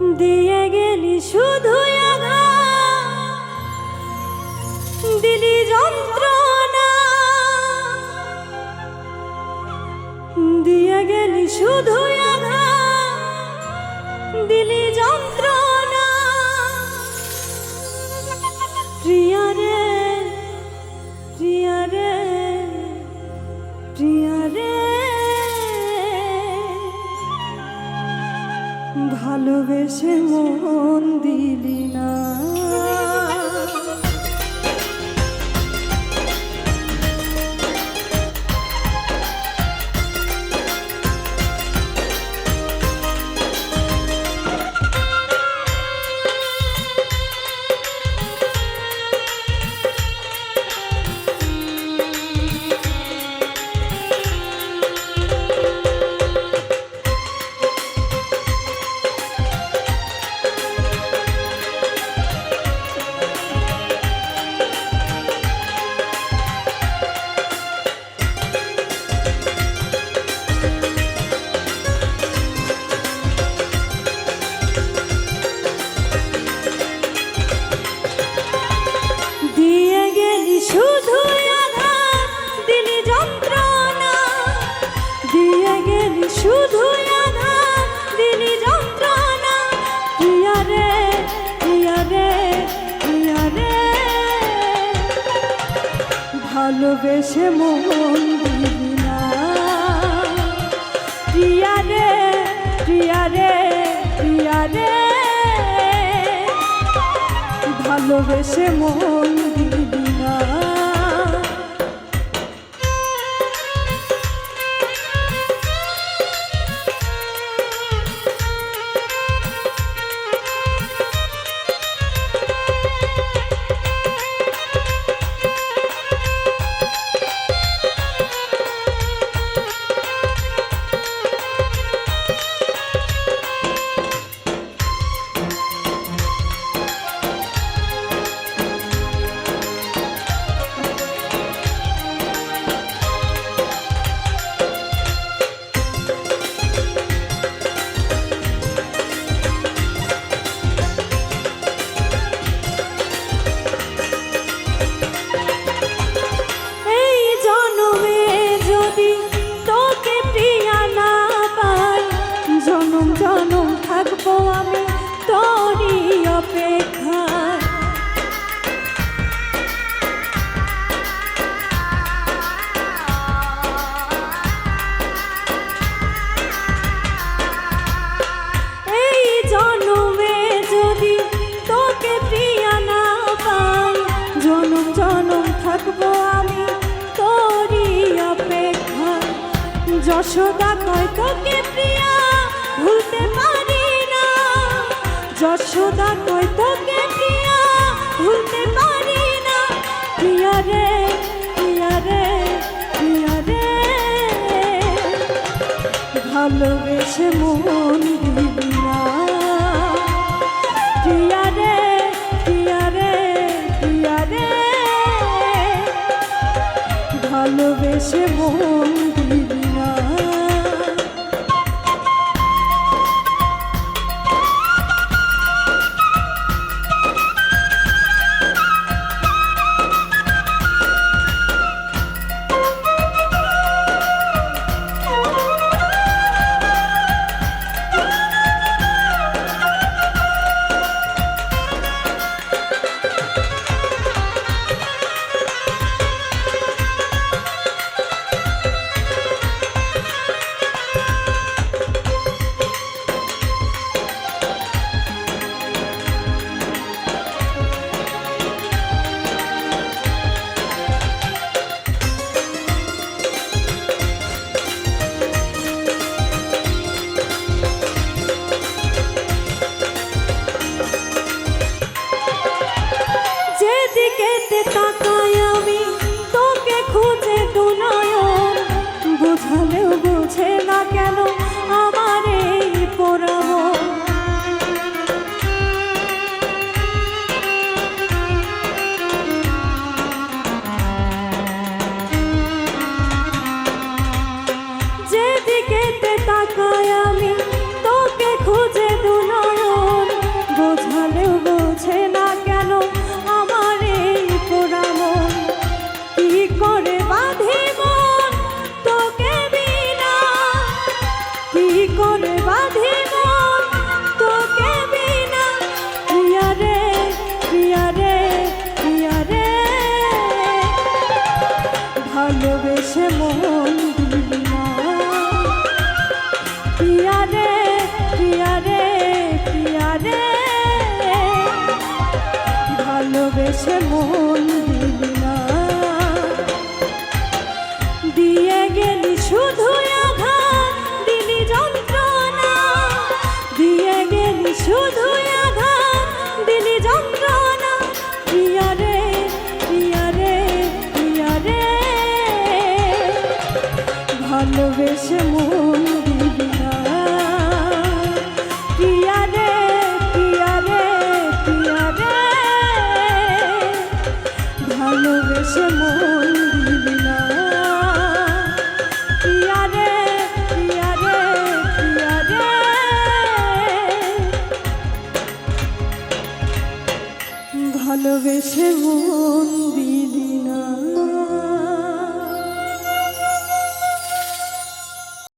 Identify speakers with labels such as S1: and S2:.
S1: দিয়ে গেলি শুধু দিলি যন্ত্রণা। দিয়ে গেলি শুধু দিলি যন্ত্রণা। প্রিয়া রে প্রিয়া রে প্রিয়া রে। ভালোবেসে মন দিলি না। রে রে রে। ভালোবেসে মন দিলি না প্রিয়া রে প্রিয়া রে প্রিয়া রে। ভালোবেসে মন দিলি না থাকব আমি তোরই জনমে যদি তোকে প্রিয়া না থাকব আমি তোরই অপেক্ষা যশোদা কয়, তোকে যশোদা কয় তোকে প্রিয়া ভুলতে পারি না। প্রিয়া রে প্রিয়া রে প্রিয়া রে। ভালোবেসে মন দিবি না। প্রিয়া রে প্রিয়া রে প্রিয়া রে। ভালোবেসে মন দিবি খুঁজে দুনয়ন বোঝালেও বোঝে না কেন আমার এই পোড়াবো যেদিকে তাকাই আমি তোকে খুঁজে দিয়ে গেলি শুধু আঘাত, দিলি যন্ত্রণা। দিয়ে গেলি শুধু আঘাত, দিলি যন্ত্রণা। প্রিয়া রে প্রিয়া রে রে। ভালোবেসে মন ভালোবেসে মন দিবি